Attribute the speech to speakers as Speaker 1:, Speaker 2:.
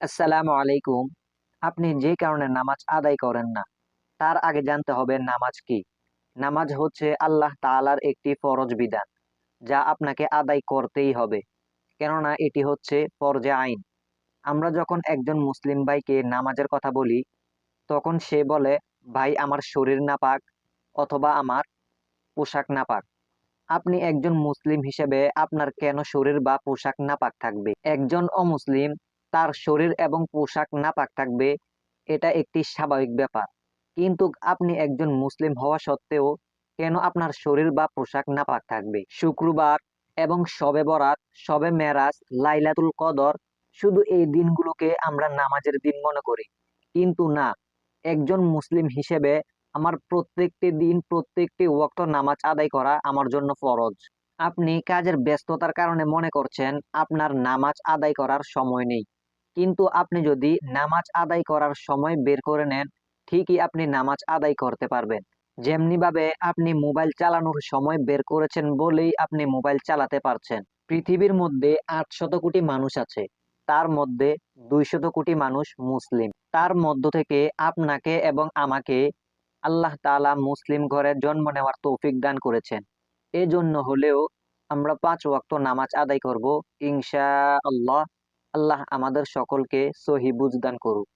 Speaker 1: আসসালামু আলাইকুম। আপনি যে কারণে নামাজ আদায় করেন না, তার আগে জানতে হবে নামাজ কি। নামাজ হচ্ছে আল্লাহ তাআলার একটি ফরজ বিধান, যা আপনাকে আদায় করতেই হবে। কেননা এটি হচ্ছে ফরজে আইন। আমরা যখন একজন মুসলিম ভাইকে নামাজের কথা বলি, তখন সে বলে, ভাই, আমার শরীর নাপাক অথবা আমার পোশাক নাপাক। আপনি একজন মুসলিম হিসেবে আপনার কেন শরীর বা পোশাক নাপাক থাকবে? একজন অমুসলিম তার শরীর এবং পোশাক নাপাক থাকবে, এটা একটি স্বাভাবিক ব্যাপার। কিন্তু আপনি একজন মুসলিম হওয়া সত্ত্বেও কেন আপনার শরীর বা পোশাক নাপাক থাকবে? শুক্রবার এবং শবে বরাত, শবে মেরাজ, লাইলাতুল কদর শুধু এই দিনগুলোকে আমরা নামাজের দিন মনে করি। কিন্তু না, একজন মুসলিম হিসেবে আমার প্রত্যেকটি দিন, প্রত্যেকটি ওয়াক্ত নামাজ আদায় করা আমার জন্য ফরজ। আপনি কাজের ব্যস্ততার কারণে মনে করছেন, আপনার নামাজ আদায় করার সময় নেই। কিন্তু আপনি যদি নামাজ আদায় করার সময় বের করে নেন ঠিকই আপনি নামাজ আদায় করতে পারবেন। যেমনি ভাবে আপনি মোবাইল চালানোর সময় বের করেছেন বলেই আপনি মোবাইল চালাতে পারছেন। পৃথিবীর মধ্যে আটশত কোটি মানুষ আছে তার মধ্যে দুইশত কোটি মানুষ মুসলিম। তার মধ্য থেকে আপনাকে এবং আমাকে আল্লাহ তালা মুসলিম ঘরে জন্ম নেওয়ার তৌফিক দান করেছেন। এজন্য হলেও আমরা পাঁচ ওয়াক্ত নামাজ আদায় করব ইনশা আল্লাহ আল্লাহ আমাদের সকলকে সহি বুঝদান করুক।